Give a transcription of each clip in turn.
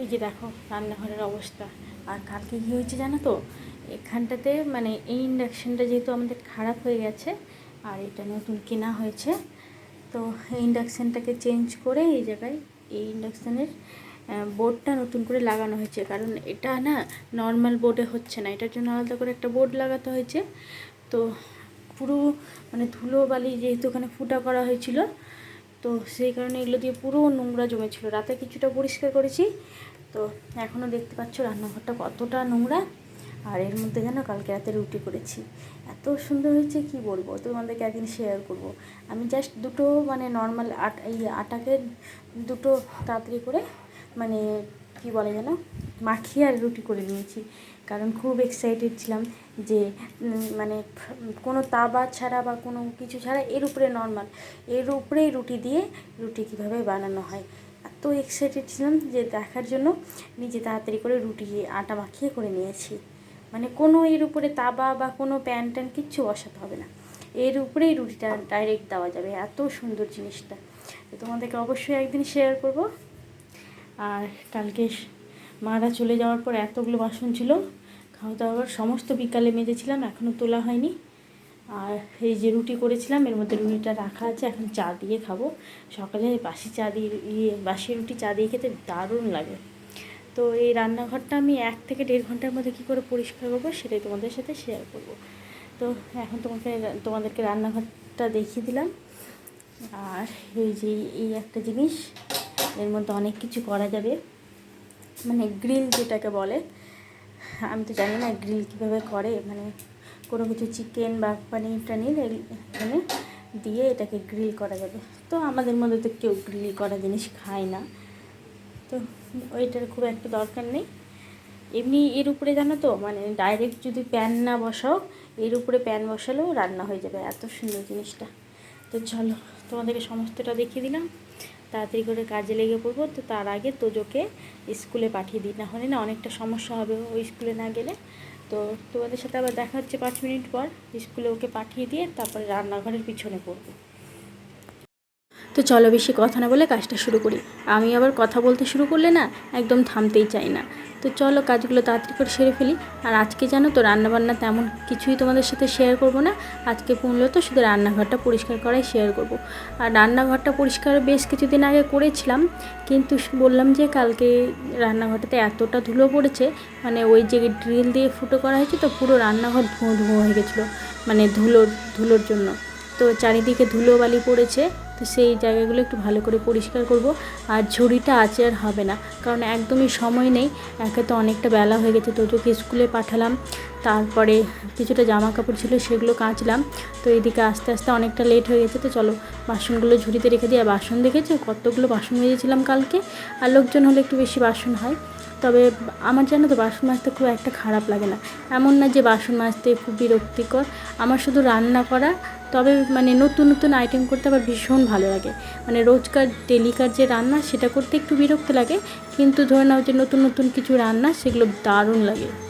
এই যে দেখো, রান্নাঘরের অবস্থা। আর কালকে কী হয়েছে জানো তো? এখানটাতে মানে এই ইন্ডাকশানটা যেহেতু আমাদের খারাপ হয়ে গেছে, আর এটা নতুন কেনা হয়েছে, তো এই ইন্ডাকশানটাকে চেঞ্জ করে এই জায়গায় এই ইন্ডাকশানের বোর্ডটা নতুন করে লাগানো হয়েছে। কারণ এটা না নর্মাল বোর্ডে হচ্ছে না, এটার জন্য আলাদা করে একটা বোর্ড লাগাতে হয়েছে। তো পুরো মানে ধুলো বালি যেহেতু ওখানে ফুটা করা হয়েছিল, তো সেই কারণে এগুলো দিয়ে পুরো নোংরা জমেছিল। রাতে কিছুটা পরিষ্কার করেছি তো এখনও দেখতে পাচ্ছ রান্নাঘরটা কতটা নোংরা। আর এর মধ্যে যেন কালকে রাতে রুটি করেছি। এত সুন্দর হয়েছে, কি বলব? তোমাদেরকে একদিন শেয়ার করব। আমি জাস্ট দুটো মানে নর্মাল আট, এই আটাকে দুটো তাড়াতাড়ি করে মানে কি বলে যেন, মাখিয়ে আর রুটি করে নিয়েছি। কারণ খুব এক্সাইটেড ছিলাম যে মানে কোনো তাবা ছাড়া বা কোনো কিছু ছাড়া এর উপরে নর্মাল এর উপরেই রুটি দিয়ে রুটি কীভাবে বানানো হয়। এত এক্সাইটেড ছিলাম যে দেখার জন্য নিজে তাড়াতাড়ি করে রুটি, আটা মাখিয়ে করে নিয়েছি। মানে কোনো এর উপরে তাবা বা কোনো প্যান ট্যান কিচ্ছু বসাতে হবে না। এর উপরেই রুটিটা ডাইরেক্ট দেওয়া যাবে, এত সুন্দর জিনিসটা। তো তোমাদেরকে অবশ্যই একদিন শেয়ার করব। আর কালকে মারা চলে যাওয়ার পর এতগুলো বাসন ছিল, খাওয়া দাওয়ার সমস্ত বিকালে মেজেছিলাম এখনও তোলা হয়নি। আর এই যে রুটি করেছিলাম, এর মধ্যে রুটিটা রাখা আছে, এখন চা দিয়ে খাব। সকালে বাসি চা দিয়ে ইয়ে বাসি রুটি চা দিয়ে খেতে দারুণ লাগে। তো এই রান্নাঘরটা আমি এক থেকে দেড় ঘণ্টার মধ্যে কী করে পরিষ্কার করব, সেটাই তোমাদের সাথে শেয়ার করব। তো এখন তোমাকে, তোমাদেরকে রান্নাঘরটা দেখিয়ে দিলাম। আর এই যে এই একটা জিনিস, এর মধ্যে অনেক কিছু করা যাবে। মানে গ্রিল যেটাকে বলে, আমি তো জানি না গ্রিল কীভাবে করে মানে কোনো কিছু চিকেন বা পানির টানির এখানে দিয়ে এটাকে গ্রিল করা যাবে। তো আমাদের মধ্যে তো কেউ গ্রিল করা জিনিস খায় না। তো ওইটার খুব একটা দরকার নেই। এমনি এর উপরে জানো তো মানে ডাইরেক্ট যদি প্যান না বসাও, এর উপরে প্যান বসালেও রান্না হয়ে যাবে এত সুন্দর জিনিসটা। তো চলো, তোমাদেরকে সমস্তটা দেখিয়ে দিলাম। তাড়াতাড়ি করে কাজে লেগে পড়ব, তো তার আগে তোজোকে স্কুলে পাঠিয়ে দিই। না হলে না অনেকটা সমস্যা হবে ওই স্কুলে না গেলে। তো তোমাদের সাথে আবার দেখা হচ্ছে পাঁচ মিনিট পর। স্কুলে ওকে পাঠিয়ে দিয়ে তারপরে রান্নাঘরের পিছনে পড়ব। তো চলো বেশি কথা না বলে কাজটা শুরু করি। আমি আবার কথা বলতে শুরু করলে না একদম থামতেই চাই না। তো চলো কাজগুলো তাড়াতাড়ি করে সেরে ফেলি। আর আজকে জানো তো রান্নাবান্না তেমন কিছুই তোমাদের সাথে শেয়ার করব না। আজকে পুনলো তো শুধু রান্নাঘরটা পরিষ্কার করাই শেয়ার করব। আর রান্নাঘরটা পরিষ্কার বেশ কিছুদিন আগে করেছিলাম। কিন্তু বললাম যে কালকে রান্নাঘরটাতে এতটা ধুলো পড়েছে মানে ওই যে ড্রিল দিয়ে ফুটো করা হয়েছে তো পুরো রান্নাঘর ধুঁয়ো ধুঁয়ো হয়ে গেছিল মানে ধুলোর ধুলোর জন্য। তো চারিদিকে ধুলো বালি পড়েছে। তো সেই জায়গাগুলো একটু ভালো করে পরিষ্কার করব। আর ঝুড়িটা আছে আর হবে না, কারণ একদমই সময় নেই। একে তো অনেকটা বেলা হয়ে গেছে তো তোকে স্কুলে পাঠালাম। তারপরে কিছুটা জামা কাপড় ছিল সেগুলো কাচলাম। তো এদিকে আস্তে আস্তে অনেকটা লেট হয়ে গেছে। তো চলো, বাসনগুলো ঝুড়িতে রেখে দিয়ে বাসন দেখেছ? কতগুলো বাসন মেজেছিলাম কালকে? আর লোকজন হলে একটু বেশি বাসন হয়। তবে আমার জানো তো, বাসন মাজতে খুব একটা খারাপ লাগে না। এমন না যে বাসন মাজতে খুব বিরক্তিকর। আমার শুধু রান্না করা। তবে মানে নতুন নতুন আইটেম করতে আবার ভীষণ ভালো লাগে। মানে রোজকার ডেলিকার যে রান্না, সেটা করতে একটু বিরক্ত লাগে। কিন্তু ধরে নাও যে নতুন নতুন কিছু রান্না, সেগুলো দারুণ লাগে।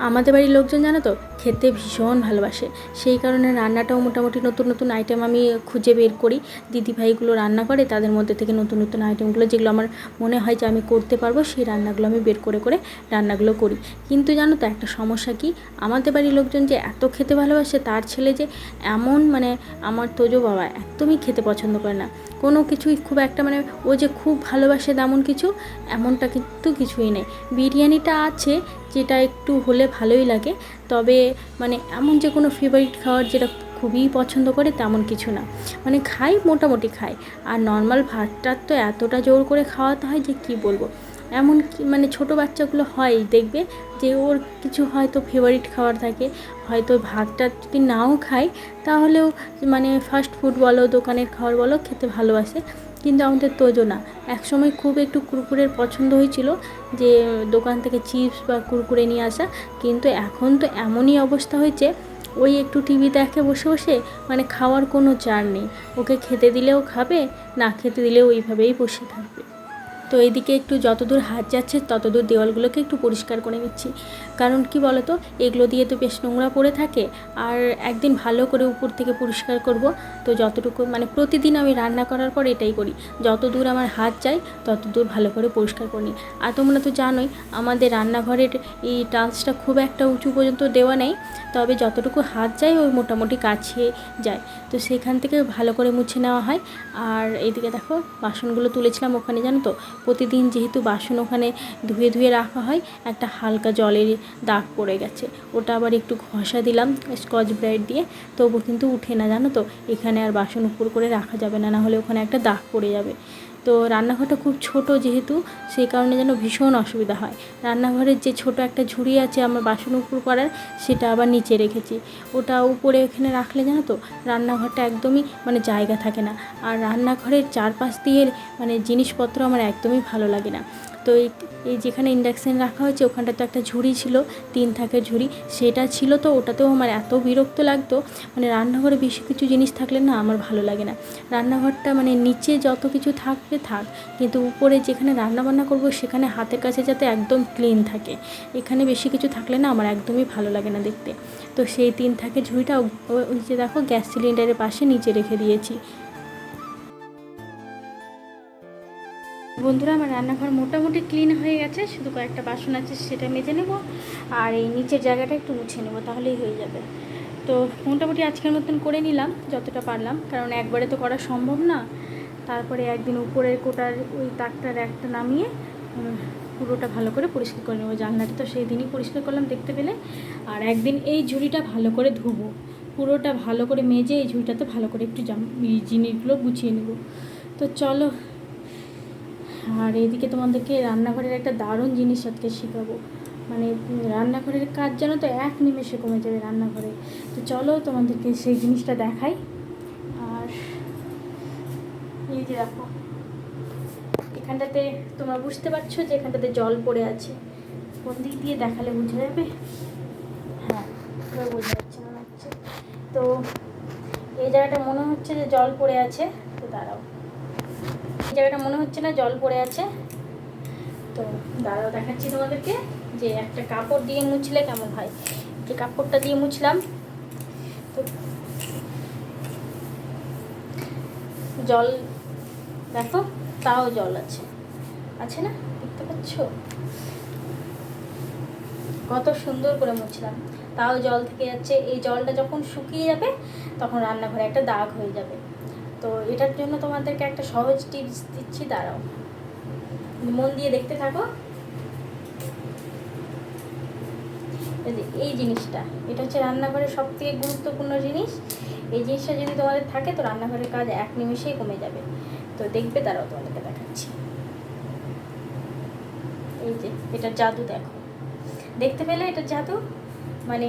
আমাদের বাড়ির লোকজন জানো তো, খেতে ভীষণ ভালোবাসে। সেই কারণে রান্নাটাও মোটামুটি নতুন নতুন আইটেম আমি খুঁজে বের করি। দিদি ভাইগুলো রান্না করে, তাদের মধ্যে থেকে নতুন নতুন আইটেমগুলো যেগুলো আমার মনে হয় যে আমি করতে পারব, সেই রান্নাগুলো আমি বের করে করে রান্নাগুলো করি। কিন্তু জানো তো, একটা সমস্যা কি? আমাদের বাড়ির লোকজন যে এত খেতে ভালোবাসে, তার ছেলে যে এমন মানে আমার তোজো বাবা, একদমই খেতে পছন্দ করে না। কোনো কিছুই খুব একটা মানে ও যে খুব ভালোবাসে তেমন কিছু, এমনটা কিন্তু কিছুই নেই। বিরিয়ানিটা আছে, যেটা একটু হলে ভালোই লাগে, তবে মানে এমন যে কোনো ফেভারিট খাওয়ার যেটা খুবই পছন্দ করে তেমন কিছু না। মানে খাই, মোটামুটি খাই। আর নর্মাল ভাতটার তো এতটা জোর করে খাওয়াতে হয় যে কি বলব? এমন মানে ছোটো বাচ্চাগুলো হয়, দেখবে যে ওর কিছু হয়তো ফেভারিট খাবার থাকে, হয়তো ভাতটা যদি নাও খায়, তাহলেও মানে ফাস্ট ফুড বলো, দোকানের খাবার বলো, খেতে ভালোবাসে। কিন্তু আমাদের তোজো না। একসময় খুব একটু কুরকুরের পছন্দ হয়েছিল যে দোকান থেকে চিপস বা কুরকুরে নিয়ে আসা, কিন্তু এখন তো এমনই অবস্থা হয়েছে, ওই একটু টিভি দেখে বসে বসে মানে খাওয়ার কোনো চার নেই। ওকে খেতে দিলেও খাবে, না খেতে দিলেও ওইভাবেই বসে থাকবে। তো এদিকে একটু যতদূর হাত যাচ্ছে ততদূর দেওয়ালগুলোকে একটু পরিষ্কার করে নিচ্ছি। কারণ কি বলতো, এগুলো দিয়ে তো বেশ নোংরা পড়ে থাকে। আর একদিন ভালো করে উপর থেকে পরিষ্কার করব। তো যতটুকু মানে প্রতিদিন আমি রান্না করার পর এটাই করি। যত দূর আমার হাত যায়, তত দূর ভালো করে পরিষ্কার করে আর তোমরা তো জানোই, আমাদের রান্নাঘরের এই টালসটা খুব একটা উঁচু পর্যন্ত দেওয়া নেই। তবে যতটুকু হাত যায়, ওই মোটামুটি কাছে যায়। তো সেখান থেকে ভালো করে মুছে নেওয়া হয়। আর এইদিকে দেখো, বাসনগুলো তুলেছিলাম ওখানে, জানো তো? প্রতিদিন যেহেতু বাসন ওখানে ধুয়ে ধুয়ে রাখা হয়, একটা হালকা জলের দাগ পড়ে গেছে। ওটা আবার একটু ঘষা দিলাম, স্কচ ব্রাইট দিয়ে। তবু কিন্তু উঠে না, জানো তো? এখানে আর বাসন উপর করে রাখা যাবে না না হলে ওখানে একটা দাগ পড়ে যাবে। তো রান্নাঘরটা খুব ছোট যেহেতু, সেই কারণে যেন ভীষণ অসুবিধা হয়। রান্নাঘরের যে ছোট একটা ঝুড়ি আছে আমার বাসন উপর করার, সেটা আবার নিচে রেখেছি। ওটা উপরে এখানে রাখলে জানো তো, রান্নাঘরটা একদমই মানে জায়গা থাকে না। আর রান্নাঘরের চারপাশ দিয়ে মানে জিনিসপত্র আমার একদমই ভালো লাগে না। তো এই এই যেখানে ইন্ডাকশান রাখা হয়েছে ওখানটা তো একটা ঝুড়ি ছিল, তিন থাকের ঝুড়ি। সেটা ছিল তো, ওটাতেও আমার এত বিরক্ত লাগতো। মানে রান্নাঘরে বেশি কিছু জিনিস থাকলে না আমার ভালো লাগে না। রান্নাঘরটা মানে নিচে যত কিছু থাকবে, থাক। কিন্তু উপরে যেখানে রান্না বান্না করব, সেখানে হাতের কাছে যাতে একদম ক্লিন থাকে। এখানে বেশি কিছু থাকলে না আমার একদমই ভালো লাগে না দেখতে। তো সেই তিন থাকের ঝুড়িটা ওই যে দেখো, গ্যাস সিলিন্ডারের পাশে নিচে রেখে দিয়েছি। বন্ধুরা, আমার রান্নাঘর মোটামুটি ক্লিন হয়ে গেছে। শুধু কয়েকটা বাসন আছে, সেটা মেজে নেব। আর এই নিচের জায়গাটা একটু মুছে নেব, তাহলেই হয়ে যাবে। তো মোটামুটি আজকের মতন করে নিলাম, যতটা পারলাম। কারণ একবারে তো করা সম্ভব না। তারপরে একদিন উপরের কোটার ওই তাকটার একটা নামিয়ে পুরোটা ভালো করে পরিষ্কার করে নেব। জানলাটা তো সেই দিনই পরিষ্কার করলাম দেখতে পেলে। আর একদিন এই ঝুড়িটা ভালো করে ধুবো। পুরোটা ভালো করে মেজে এই ঝুড়িটাতে ভালো করে একটু জাম জিনিসগুলো গুছিয়ে নেব। তো চলো আর এদিকে তোমাদেরকে রান্নাঘরের একটা দারুণ জিনিস আজকে শেখাবো। মানে রান্নাঘরের কাজ যেন তো, এক নিমেষে কমে যাবে রান্নাঘরে। তো চলো তোমাদেরকে সেই জিনিসটা দেখাই। আর এই যে দেখো, এখানটাতে তোমরা বুঝতে পারছ যে এখানটাতে জল পড়ে আছে। কোন দিক দিয়ে দেখালে বোঝা যাবে? হ্যাঁ বোঝা যাচ্ছে, মনে হচ্ছে। তো এই জায়গাটা মনে হচ্ছে যে জল পড়ে আছে। তো দাঁড়াও। জায়গাটা মনে হচ্ছে না জল পড়ে আছে। তো দাঁড়াও দেখাচ্ছি তোমাদেরকে যে একটা কাপড় দিয়ে মুছলে কেমন হয়। যে কাপড়টা দিয়ে মুছলাম। তো জল দেখো, তাও জল আছে। আছে না? দেখতে পাচ্ছ? কত সুন্দর করে মুছলাম। তাও জল থেকে যাচ্ছে। এই জলটা যখন শুকিয়ে যাবে, তখন রান্নাঘরে একটা দাগ হয়ে যাবে। তো এটার জন্য তোমাদেরকে একটা সহজ টিপস দিচ্ছি, দাঁড়াও। মন দিয়ে দেখতে থাকো। এই জিনিসটা, এটা হচ্ছে রান্নাঘরের সব থেকে গুরুত্বপূর্ণ জিনিস। এই জিনিসটা যদি তোমাদের থাকে, তো রান্নাঘরের কাজ এক নিমেষেই কমে যাবে। তো দেখবে তারাও তোমাদেরকে দেখাচ্ছি। এই যে, এটা জাদু দেখো। দেখতে পেলে এটা জাদু? মানে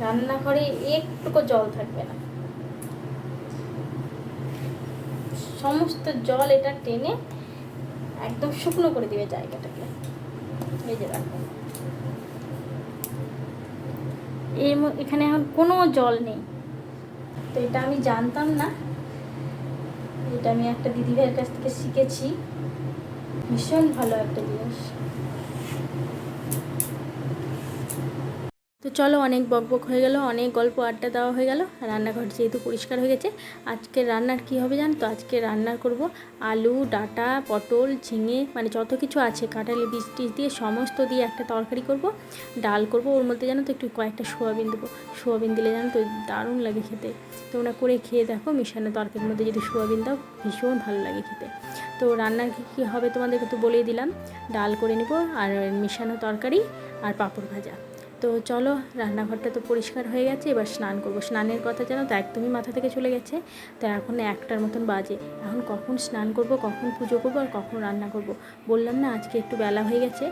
রান্নাঘরে একটুকু জল থাকবে না। সমস্ত জল এটা টেনে একদম শুকনো করে দিবে জায়গাটাকে। ভেজে এই এর এখানে এখন কোনো জল নেই। তো এটা আমি জানতাম না। এটা আমি একটা দিদিভাইয়ের কাছ থেকে শিখেছি। ভীষণ ভালো একটা জিনিস তো চলো অনেক বকবক হয়ে গেল, অনেক গল্প আড্ডা দেওয়া হয়ে গেল। রান্নাঘর যেহেতু পরিষ্কার হয়ে গেছে আজকে রান্নার কি হবে জানো তো? আজকে রান্না করব আলু, ডাটা, পটল, ঝিঙে মানে যত কিছু আছে, কাঁঠালি, বীজ টিজ দিয়ে সমস্ত দিয়ে একটা তরকারি করব। ডাল করব, ওর মধ্যে জানো তো একটু কয়েকটা সোয়াবিন দেবো। সোয়াবিন দিলে জানো তো দারুণ লাগে খেতে। তোমরা করে খেয়ে দেখো, মিশানো তরকারির মধ্যে যদি সোয়াবিন দাও, ভীষণ ভালো লাগে খেতে। তো রান্নার কী কী হবে তোমাদেরকে তো বলেই দিলাম। ডাল করে নেব আর মিশানো তরকারি আর পাঁপড় ভাজা। তো চলো, রান্নাঘরটা তো পরিষ্কার হয়ে গেছে, এবার স্নান করব। স্নানের কথা জানো তো একদমই মাথা থেকে চলে গেছে, তো এখন একটার মতন বাজে। এখন কখন স্নান করব, কখন পুজো করব, আর কখন রান্না করব? বললাম না, আজকে একটু বেলা হয়ে গেছে।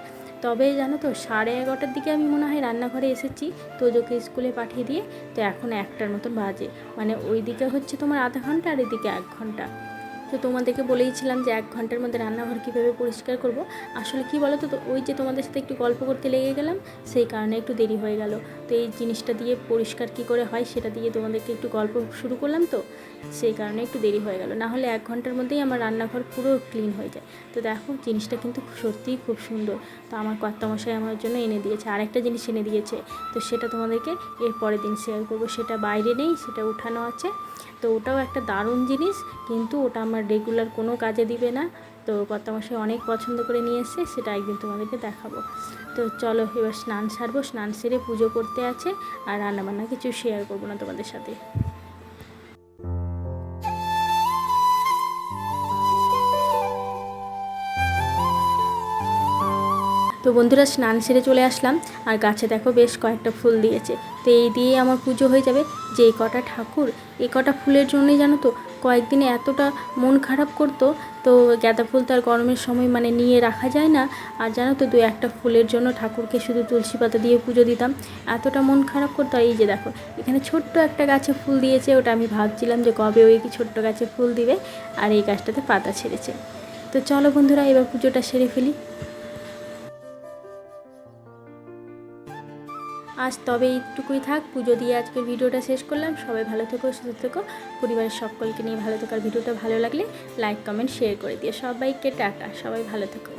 তবে জানো তো, সাড়ে এগারোটার দিকে আমি মনে হয় রান্নাঘরে এসেছি, তোজোকে স্কুলে পাঠিয়ে দিয়ে, তো এখন একটার মতন বাজে। মানে ওই দিকে হচ্ছে তোমার আধা ঘণ্টা, আর এদিকে এক ঘণ্টা। তো তোমাদেরকে বলেইছিলাম যে এক ঘণ্টার মধ্যে রান্নাঘর কীভাবে পরিষ্কার করব। আসলে কি বলো তো, ওই যে তোমাদের সাথে একটু গল্প করতে লেগে গেলাম, সেই কারণে একটু দেরি হয়ে গেল। তো এই জিনিসটা দিয়ে পরিষ্কার কী করে হয় সেটা দিয়ে তোমাদেরকে একটু গল্প শুরু করলাম তো, সেই কারণে একটু দেরি হয়ে গেল। না হলে এক ঘণ্টার মধ্যেই আমার রান্নাঘর পুরো ক্লিন হয়ে যায়। তো দেখো, জিনিসটা কিন্তু সত্যিই খুব সুন্দর। তো আমার কর্তামশাই আমার জন্য এনে দিয়েছে, আরেকটা জিনিস এনে দিয়েছে। তো সেটা তোমাদেরকে এর পরের দিন শেয়ার করব। সেটা বাইরে নেই, সেটা উঠানো আছে। তো ওটাও একটা দারুণ জিনিস, কিন্তু ওটা আমার রেগুলার কোনো কাজে দিবে না। তো কর্তামশাই অনেক পছন্দ করে নিয়ে এসছে, সেটা একদিন তোমাদেরকে দেখাবো। তো চলো এবার স্নান সারবো, স্নান সেরে পুজো করতে আছে, আর রান্নাবান্না কিছু শেয়ার করব না তোমাদের সাথে। তো বন্ধুরা স্নান সেরে চলে আসলাম, আর গাছে দেখো বেশ কয়েকটা ফুল দিয়েছে। তো এই দিয়েই আমার পুজো হয়ে যাবে যে এই কটা ঠাকুর, এই কটা ফুলের জন্যই জানো তো কয়েকদিনে এতটা মন খারাপ করতো, তো গাঁদা ফুল তো আর গরমের সময় মানে নিয়ে রাখা যায় না। আর জানো তো দু একটা ফুলের জন্য ঠাকুরকে শুধু তুলসী পাতা দিয়ে পুজো দিতাম। এতটা মন খারাপ করতো এই যে দেখো, এখানে ছোট্ট একটা গাছে ফুল দিয়েছে, ওটা আমি ভাবছিলাম যে কবে ওই কি ছোট্ট গাছে ফুল দিবে, আর এই গাছটাতে পাতা ছেড়েছে। তো চলো বন্ধুরা, এবার পুজোটা সেরে ফেলি। আজ তবে এইটুকুই থাক। পুজো দিয়ে আজকের ভিডিওটা শেষ করলাম। সবাই ভালো থেকো, সুস্থ থেকো। পরিবারের সকলকে নিয়ে ভালো থেকার ভিডিওটা ভালো লাগলে লাইক কমেন্ট শেয়ার করে দিয়ে সবাইকে টাটা। সবাই ভালো থেকো।